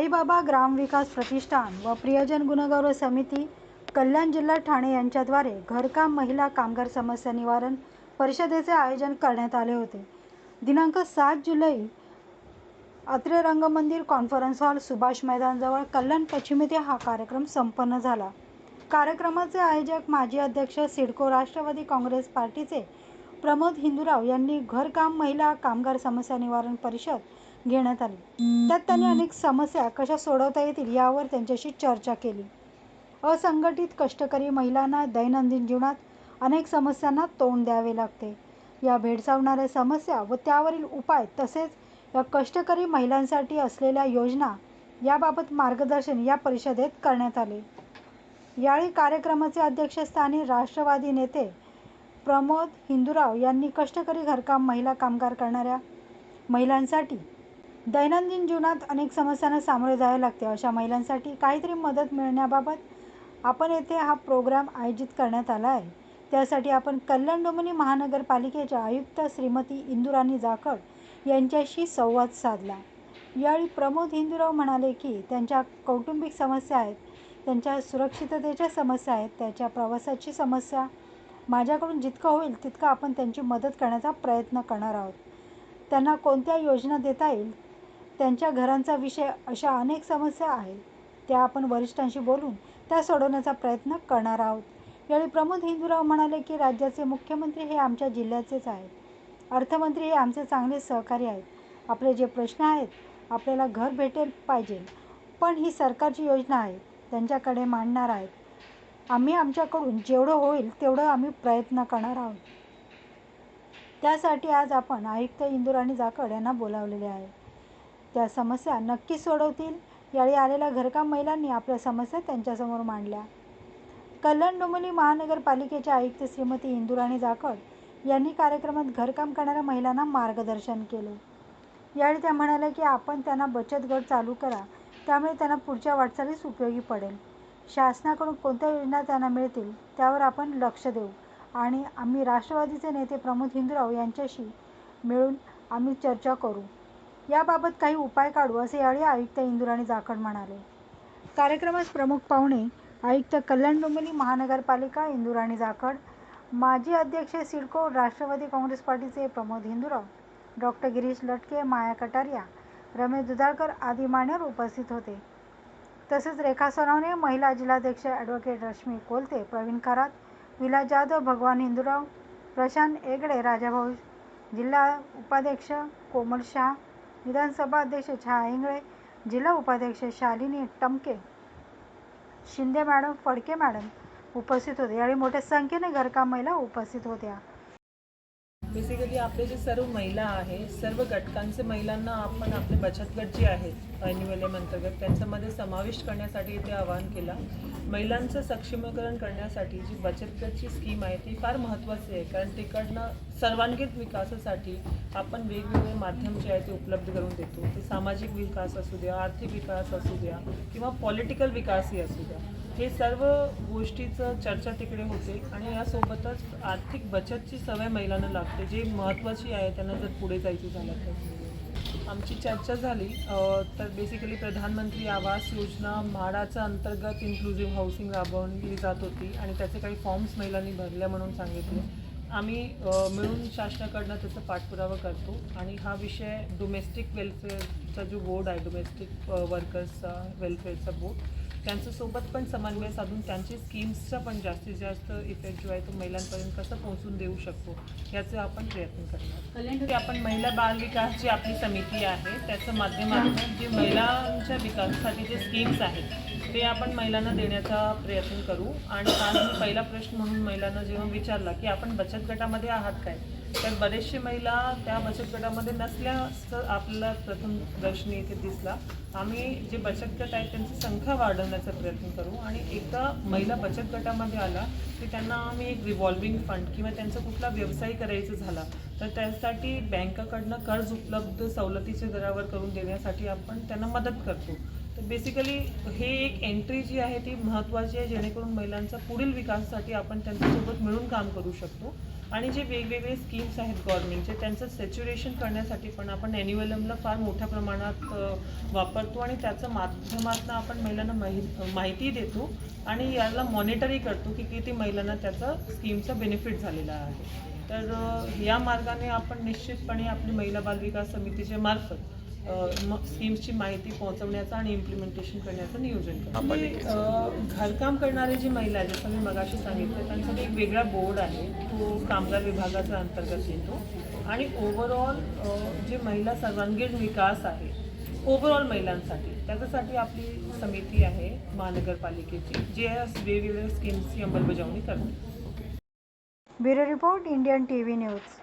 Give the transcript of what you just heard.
साईबाबा ग्राम विकास प्रतिष्ठान व प्रियजन गुणगौरव समिती कल्याण जिल्हा ठाणे यांच्याद्वारे घरकाम महिला कामगार समस्या निवारण परिषदेचे आयोजन करण्यात आले होते. दिनांक सात जुलै अत्रे रंगमंदिर कॉन्फरन्स हॉल सुभाष मैदानजवळ कल्याण पश्चिम येथे हा कार्यक्रम संपन्न झाला. कार्यक्रमाचे आयोजक माजी अध्यक्ष सिडको राष्ट्रवादी काँग्रेस पार्टीचे प्रमोद हिंदूराव यांनी घरकाम महिला कामगार समस्या निवारण परिषद घेण्यात आली. त्यात त्यांनी अनेक समस्या कशा सोडवता येतील यावर त्यांच्याशी चर्चा केली. असंघटित कष्टकरी महिलांना दैनंदिन जीवनात अनेक समस्यांना तोंड द्यावे लागते. या भेडसावणाऱ्या समस्या व त्यावरील उपाय तसेच या कष्टकरी महिलांसाठी असलेल्या योजना याबाबत मार्गदर्शन या परिषदेत करण्यात आले. यावेळी कार्यक्रमाचे अध्यक्षस्थानी राष्ट्रवादी नेते प्रमोद हिंदूराव यांनी कष्टकरी घरकाम महिला कामगार करणाऱ्या महिलांसाठी दैनंदिन जीवनात अनेक समस्यांना सामोरे जावे लागते. अशा महिलांसाठी काहीतरी मदत मिळण्याबाबत आपण येथे हा प्रोग्राम आयोजित करण्यात आला आहे. त्यासाठी आपण कल्याण डोंबिवली महानगरपालिकेच्या आयुक्त श्रीमती इंदुराणी जाखड यांच्याशी संवाद साधला. यावेळी प्रमोद हिंदूराव म्हणाले की त्यांच्या कौटुंबिक समस्या आहेत त्यांच्या सुरक्षिततेच्या समस्या आहेत त्याच्या प्रवासाची समस्या माझ्याकडून जितकं होईल तितकं आपण त्यांची मदत करण्याचा प्रयत्न करणार आहोत. त्यांना कोणत्या योजना देता येईल त्यांच्या घरांचा विषय अशा अनेक समस्या आहेत. त्या आपण वरिष्ठांशी बोलून त्या सोडवण्याचा प्रयत्न करणार आहोत. यावेळी प्रमोद हिंदूराव म्हणाले की राज्याचे मुख्यमंत्री हे आमच्या जिल्ह्याचेच आहेत. अर्थमंत्री हे आमचे चांगले सहकारी आहेत. आपले जे प्रश्न आहेत आपल्याला घर भेटेल पाहिजे पण ही सरकारची योजना आहे. त्यांच्याकडे मांडणार आहेत. आम्ही आमच्याकडून जेवढं होईल तेवढं आम्ही प्रयत्न करणार आहोत. त्यासाठी आज आपण आयुक्त इंदुराणी जाखड यांना बोलावलेले आहे. त्या समस्या नक्की सोडवतील. यावेळी आलेल्या घरकाम महिलांनी आपल्या समस्या त्यांच्यासमोर मांडल्या. कल्याण डोंबिवली महानगरपालिकेच्या आयुक्त श्रीमती इंदुराणी जाखड यांनी कार्यक्रमात घरकाम करणाऱ्या महिलांना मार्गदर्शन केले. यावेळी त्या म्हणाल्या की आपण त्यांना बचत गट चालू करा. त्यामुळे त्यांना पुढच्या वाटचालीस उपयोगी पडेल. शासनाकडून कोणत्या योजना त्यांना मिळतील त्यावर आपण लक्ष देऊ. आणि आम्ही राष्ट्रवादीचे नेते प्रमोद हिंदूराव यांच्याशी मिळून आम्ही चर्चा करू. याबाबत काही उपाय काढू असे यावेळी आयुक्त इंदुराणी जाखड म्हणाले. कार्यक्रमास प्रमुख पाहुणे आयुक्त कल्याण डोंबिवली महानगरपालिका इंदुराणी जाखड माजी अध्यक्ष सिडको राष्ट्रवादी काँग्रेस पार्टीचे प्रमोद हिंदुराव डॉक्टर गिरीश लटके माया कटारिया रमेश दुधाळकर आदी मान्यवर उपस्थित होते. तसेच रेखा सोनवणे महिला जिल्हाध्यक्ष ॲडव्होकेट रश्मी कोलते प्रवीण खरात विला जाधव भगवान हिंदुराव प्रशांत एगडे राजाभाऊ जिल्हा उपाध्यक्ष कोमल शाह विधानसभा अध्यक्ष छाया इंगळे जिल्हा उपाध्यक्ष शालिनी टमके शिंदे मॅडम फडके मॅडम उपस्थित होते. यावेळी मोठ्या संख्येने घरकाम महिला उपस्थित होत्या. बेसिकली आपले जे सर्व महिला आहे सर्व घटकांचे महिलांना आपण आपले बचत गट जे आहेत एम अंतर्गत त्यांच्यामध्ये समाविष्ट करण्यासाठी इथे आवाहन केला. महिलांचं सक्षमीकरण करण्यासाठी जी बचत गटची स्कीम आहे ती फार महत्त्वाची आहे. कारण तिकडनं सर्वांगीण विकासासाठी आपण वेगवेगळे माध्यम जे आहे ते उपलब्ध करून देतो. ते सामाजिक विकास असू द्या आर्थिक विकास असू द्या किंवा पॉलिटिकल विकासही असू द्या. हे सर्व गोष्टीचं चर्चा तिकडे होते आणि यासोबतच आर्थिक बचतची सवय महिलांना लागते जे महत्त्वाची आहे त्यांना जर पुढे जायचं झालं तर. आमची चर्चा झाली. तर बेसिकली प्रधानमंत्री आवास योजना म्हाडाच्या अंतर्गत इन्क्लुझिव्ह हाऊसिंग राबवली जात होती आणि त्याचे काही फॉर्म्स महिलांनी भरल्या म्हणून सांगितले. आम्ही मिळून शासनाकडनं त्याचा पाठपुरावा करतो आणि हा विषय डोमेस्टिक वेलफेअरचा जो बोर्ड आहे डोमेस्टिक वर्कर्सचा वेलफेअरचा बोर्ड त्यांच्यासोबत पण समन्वय साधून त्यांची स्कीम्सचा पण जास्तीत जास्त इफेक्ट जो आहे तो महिलांपर्यंत कसं पोहोचून देऊ शकतो याचे आपण प्रयत्न करणार. की आपण महिला बाल विकास जी आपली समिती आहे त्याच्या माध्यमातून जी महिलांच्या विकासासाठी जे स्कीम्स आहेत ते आपण महिलांना देण्याचा प्रयत्न करू. आणि आज मी पहिला प्रश्न म्हणून महिलांना जेव्हा विचारला की आपण बचत गटामध्ये आहात काय? तर बरेचसे महिला त्या बचत गटामध्ये नसल्याचं आपल्याला प्रथम दर्शनी इथे दिसला. आम्ही जे बचत गट आहेत त्यांची संख्या वाढवण्याचा प्रयत्न करू. आणि एकदा महिला बचत गटामध्ये आला की त्यांना आम्ही एक रिव्हॉल्विंग फंड किंवा त्यांचा कुठला व्यवसाय करायचा झाला तर त्यासाठी बँकाकडनं कर्ज उपलब्ध सवलतीच्या दरावर करून देण्यासाठी आपण त्यांना मदत करतो. बेसिकली हे एक एंट्री जी आहे ती महत्त्वाची आहे जेणेकरून महिलांचा पुढील विकासासाठी आपण त्यांच्यासोबत मिळून काम करू शकतो. आणि जे वेगवेगळे स्कीम्स आहेत गव्हर्नमेंटचे त्यांचं सॅच्युरेशन करण्यासाठी पण आपण ॲन्युअलमला फार मोठ्या प्रमाणात वापरतो आणि त्याचं माध्यमातून आपण महिलांना माहि माहिती देतो आणि याला मॉनिटरही करतो की किती महिलांना त्याचा स्कीमचा बेनिफिट झालेला आहे. तर या मार्गाने आपण निश्चितपणे आपली महिला बालविकास समितीच्या मार्फत स्कीम्सची माहिती पोहोचवण्याचं आणि इम्प्लिमेंटेशन करण्याचं नियोजन करतो. अ, घरकाम करणारे जी महिला आहेत जसं मी मगाशी सांगितलं त्यांसाठी एक वेगळा बोर्ड आहे. तो कामगार विभागाच्या अंतर्गत येतो. आणि ओव्हरऑल जे महिला सर्वांगीण विकास आहे ओव्हरऑल महिलांसाठी त्याच्यासाठी आपली समिती आहे महानगरपालिकेची जी वेगवेगळ्या स्कीम्सची अंमलबजावणी करते. Bureau report Indian T V news.